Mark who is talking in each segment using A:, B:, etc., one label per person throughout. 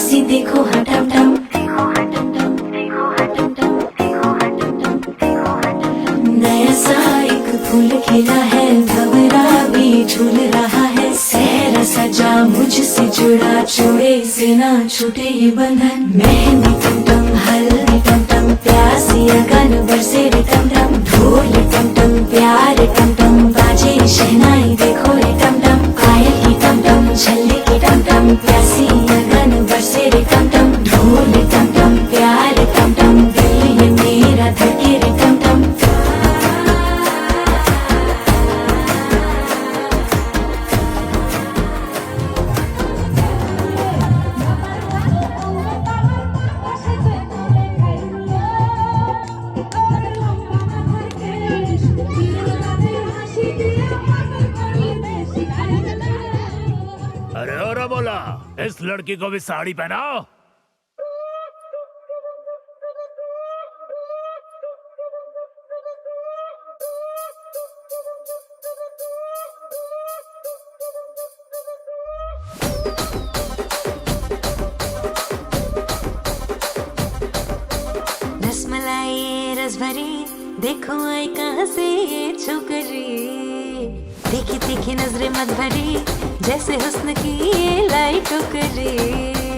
A: बरसी देखो, हटम टम नया सा एक फूल खिला है भवरा भी झूल रहा है। सहरा सजा मुझसे जुड़ा छोड़े से ना छूटे ये बंधन। मेहंदी को
B: भी साड़ी पहनाओ।
A: देखो आई कहाँ से ये छोकरी देखी तीखी नजरे मत भरी जैसे हुस्न की लाई टोकरी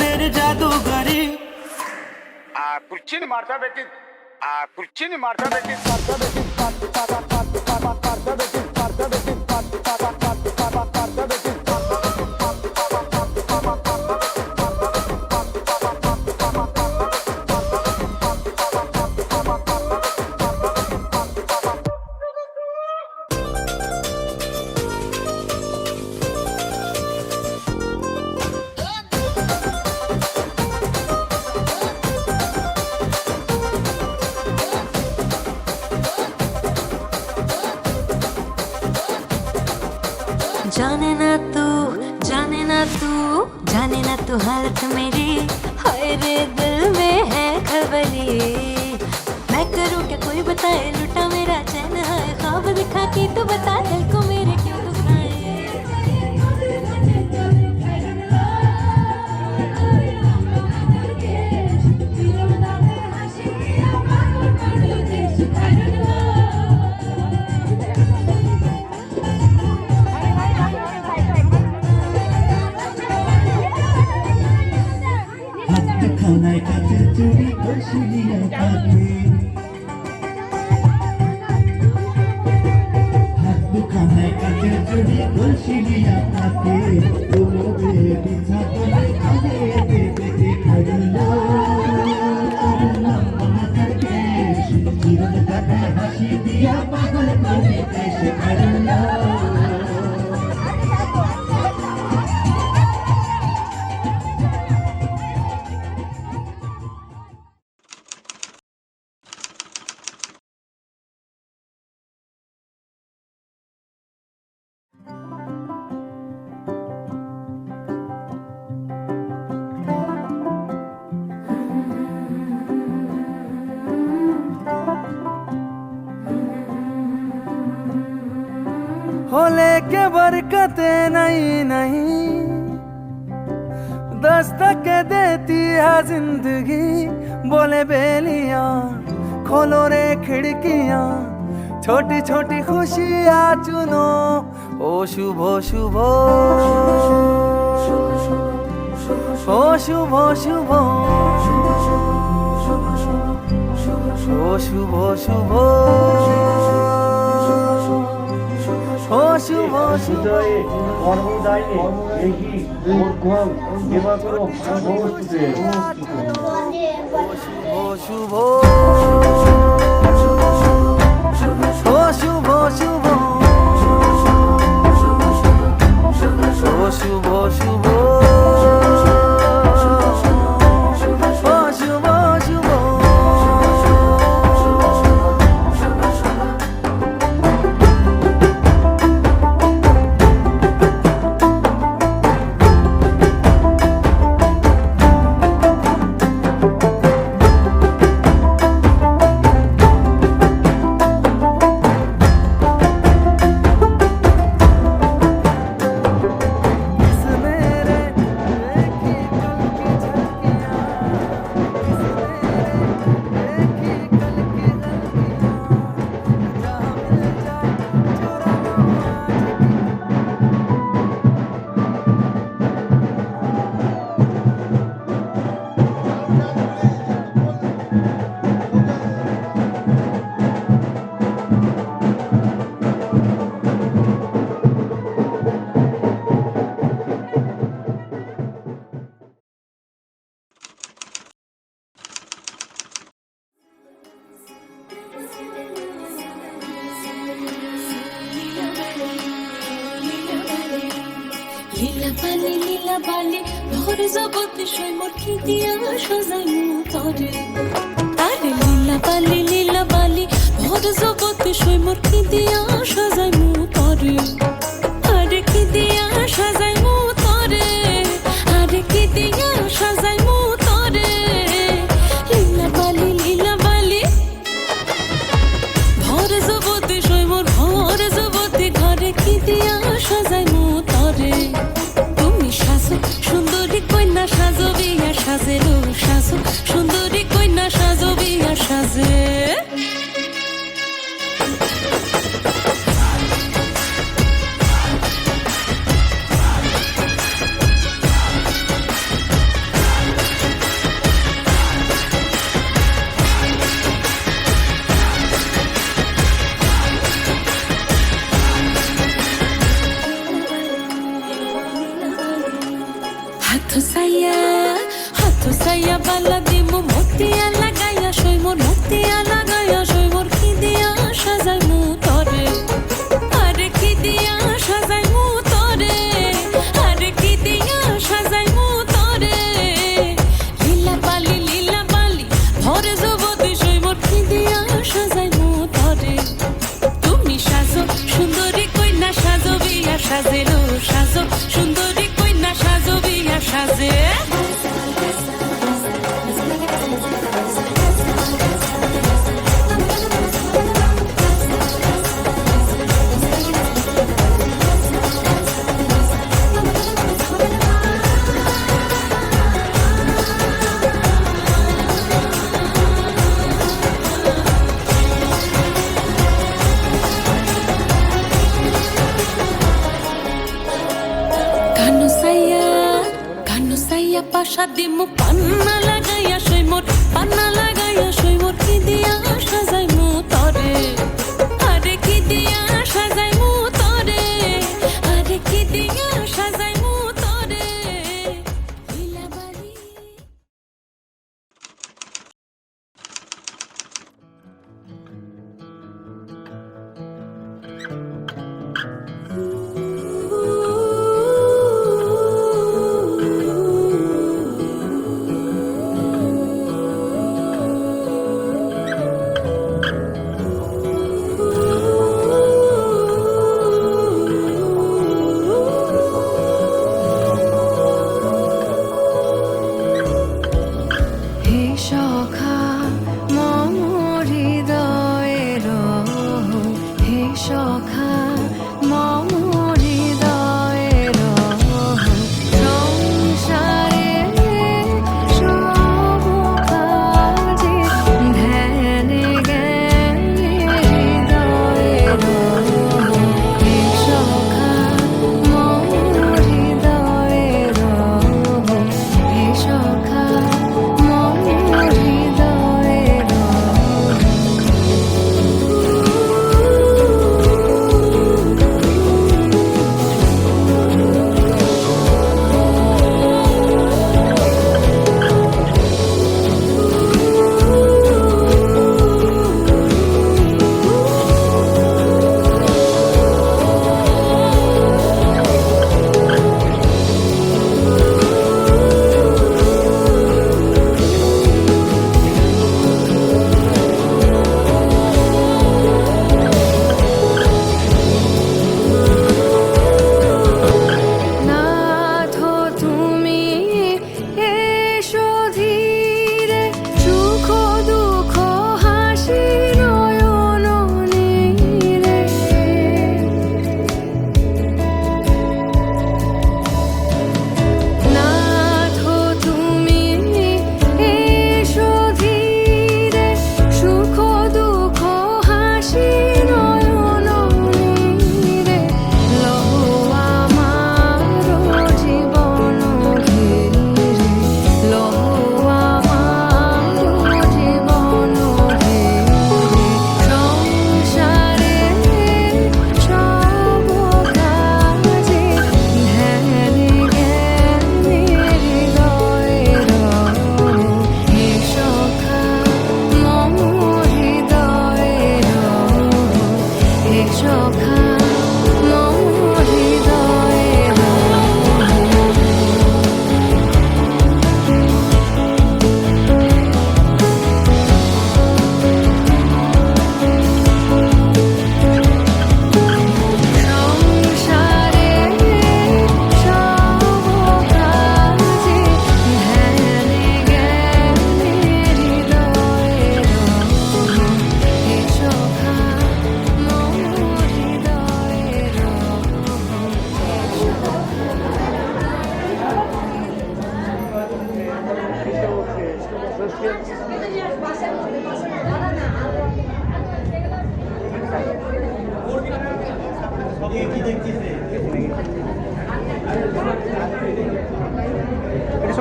C: দের জাদুঘরি
D: ಆ ಕುರ್ಚಿನ ಮಾಡ್ತಾ ಬೇಕಿದ್ ಆ ಕುರ್ಚಿನ ಮಾಡ್ತಾ ಬೇಕಿದ್ ಮಾಡ್ತಾ ಬೇಕಿದ್
A: जाने ना तू, जाने ना तू, जाने ना तू हालत मेरी। हाय रे दिल में है खबरी। मैं करूँ क्या? कोई बताए, लुटा मेरा चैन। है ख्वाब दिखा के तू बता, दिल को मेरे
E: খানায় কাছে চুরি কৌশলিয়া থাকে খানায় কাছে চুরি কৌশলিয়া থাকে তোমাকে বিছা করে
C: के बरकते नहीं नहीं दस्तक देती है जिंदगी बोले बेलियां खोलो रे खिड़कियां छोटी छोटी खुशियां चुनो ओ शुभ शुभ ओ शुभ शुभ ओ शुभ शुभ অশুভ সুজয়ে
F: কর্মদায়ে এগি মধ্যম দেবাক্রম অবস্থিতে
C: অশুভ শুভ শুভ শুভ শুভ শুভ
A: লীলা পালে লীলা পালে ভর জগতে সে মোর খিদিয়া সাজাইল তরে আরে লীলা পালে লীলা পালে ভর জগতে সে মোর খিদিয়া সাজাইল তরে আরে খিদিয়া সাজাইল তরে আরে খিদিয়া সাজাই সাজে রুল সুন্দরী কন্যা সাজো বিয়া সাজে।
G: Brasil.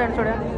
G: and so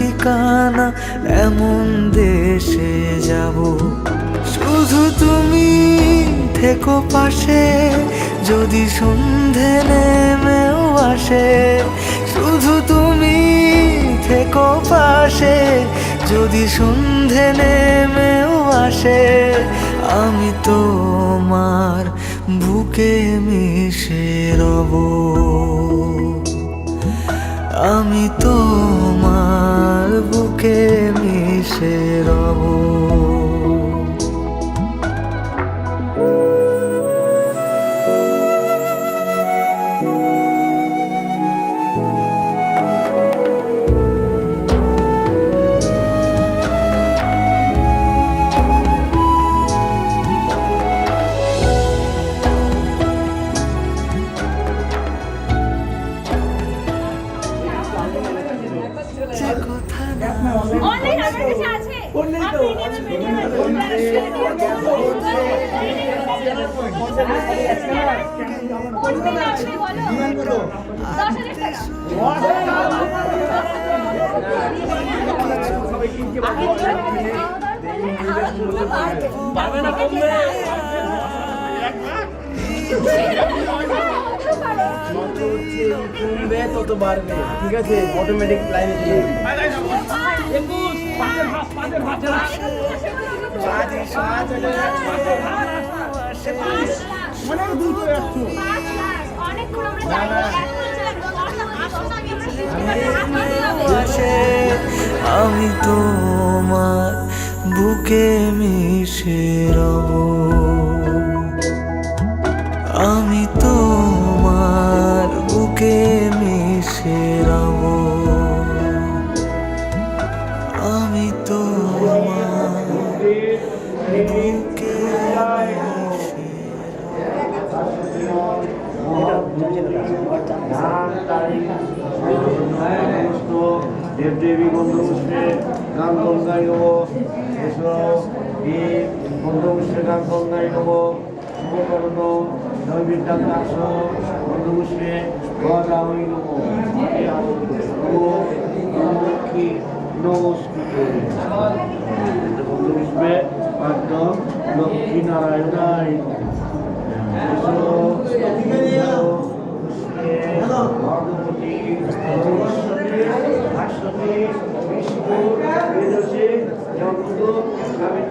G: এমন দেশে যাব। শুধু তুমি থেকো পাশে, যদি সন্ধে নেমেও আসে। শুধু তুমি থেকো পাশে, যদি সন্ধে নেমেও আসে। আমি তোমার বুকে মিশে রব। আমি তোমার বুকে মিশে
F: কমবে তত বাড়বে ঠিক আছে অটোমেটিক লাইনে
G: আমি তোমার বুকে মিশে রব।
F: গঙ্গায় নব এছাড়াও এই গন্ধপুষ্পে গান গঙ্গায় নব শুভকর্ণ নৈবিদ্যাকাশ গন্ধপুষ্পে গদাময়ী নব লক্ষ্মী নমস্কৃত ভগবতী ভাস্বতী বিষ্ণু বেদসে
H: আমি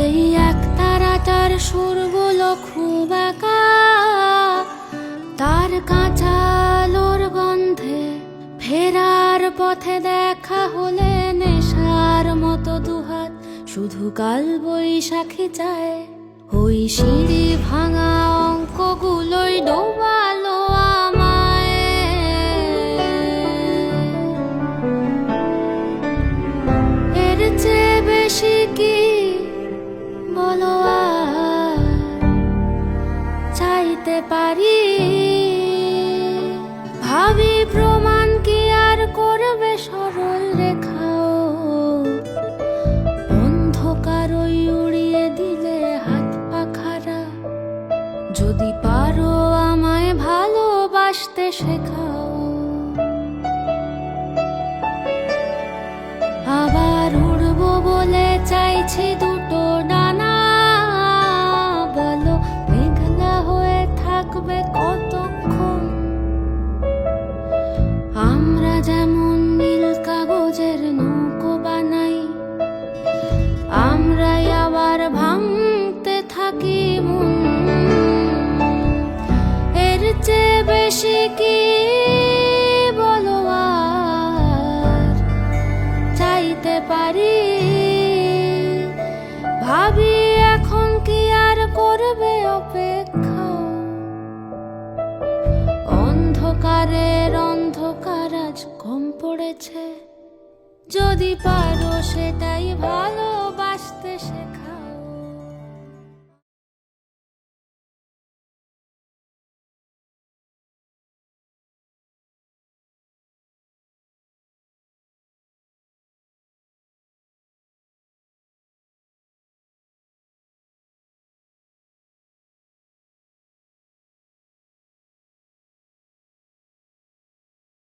H: এই সুরগুলো খুব একা তার কাঁচা আলোর গন্ধে ফেরার পথে দেখা হলে নেশার মতো দুহাত, শুধু কাল বৈশাখী চায়। সিঁড়ি ভাঙা অঙ্কগুলোই ডোবালো আমায়। এর চেয়ে বেশি কি বলো চাইতে পারি 一度。যদি পারো সেটাই শেখা